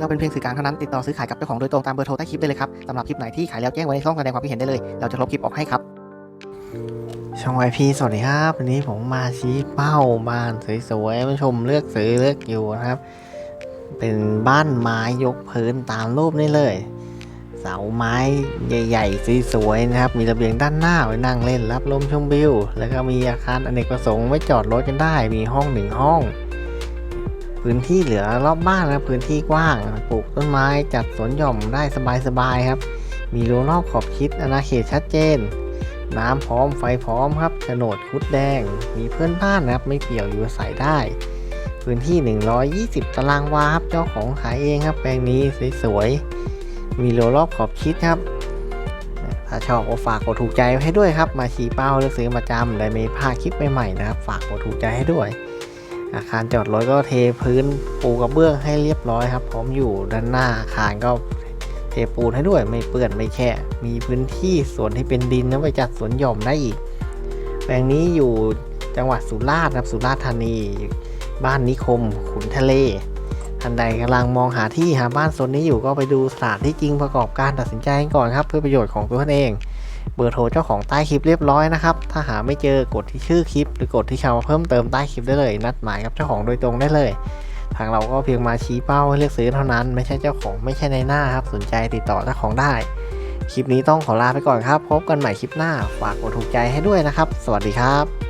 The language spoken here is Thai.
เราเป็นเพียงสื่อกลางเท่านั้นติดต่อซื้อขายกับเจ้าของโดยตรงตามเบอร์โทรใต้คลิปได้เลยครับสำหรับคลิปไหนที่ขายแล้วแจ้งไว้ในช่องแสดงความคิดเห็นได้เลย เราจะลบคลิปออกให้ครับ ช่องไอพีสวัสดีครับ วันนี้ผมมาชี้เป้าบ้านสวยๆมาชมเลือกซื้อเลือกอยู่นะครับ เป็นบ้านไม้ยกพื้นตามรูปนี่เลย เสาไม้ใหญ่ๆสวยๆนะครับ มีระเบียงด้านหน้าไว้นั่งเล่นรับลมชมวิว แล้วก็มีอาคารอเนกประสงค์ไว้จอดรถกันได้ มีห้องหนึ่งห้อง พื้นที่เหลือรอบบ้านนะพื้นที่กว้างปลูกต้นไม้จัดสวนหย่อมได้สบายๆครับ มีรั้วรอบขอบชิดอาณาเขตชัดเจน น้ำพร้อมไฟพร้อมครับโฉนดคุดแดง มีเพื่อนบ้านนะครับไม่เปี่ยวอยู่อาศัยได้ พื้นที่ 120 ตารางวาครับเจ้าของขายเองครับ แปลงนี้สวยๆมีรั้วรอบขอบชิดครับถ้าชอบก็ฝากกดถูกใจไว้ให้ด้วยครับ มาชี้เป้าเลือกซื้อประจำได้มีภาคคลิปใหม่ๆนะครับ ฝากกดถูกใจให้ด้วย อาคารจอดรถก็เทพื้นปูกระเบื้องให้เรียบร้อยครับพร้อมอยู่ด้านหน้าอาคารก็เทปูนให้ด้วยไม่เปื้อนไม่แค่มีพื้นที่สวนที่เป็นดินนะไปจัดสวนหย่อมได้อีกแปลงนี้อยู่จังหวัดสุราษฎร์ครับสุราษฎร์ธานี บ้านนิคม ขุนทะเลท่านใดกำลังมองหาที่หาบ้านโซนนี้อยู่ก็ไปดูสถานที่จริงประกอบการตัดสินใจก่อนครับ เพื่อประโยชน์ของตัวท่านเอง เบอร์โทรเจ้าของใต้คลิปเรียบร้อยนะครับ ถ้าหาไม่เจอกดที่ชื่อคลิป หรือกดที่ชาวเพิ่มเติมใต้คลิปได้เลย นัดหมายกับเจ้าของโดยตรงได้เลย ทางเราก็เพียงมาชี้เป้าให้เลือกซื้อเท่านั้น ไม่ใช่เจ้าของไม่ใช่ในหน้าครับ สนใจติดต่อเจ้าของได้ คลิปนี้ต้องขอลาไปก่อนครับ พบกันใหม่คลิปหน้า ฝากกดถูกใจให้ด้วยนะครับ สวัสดีครับ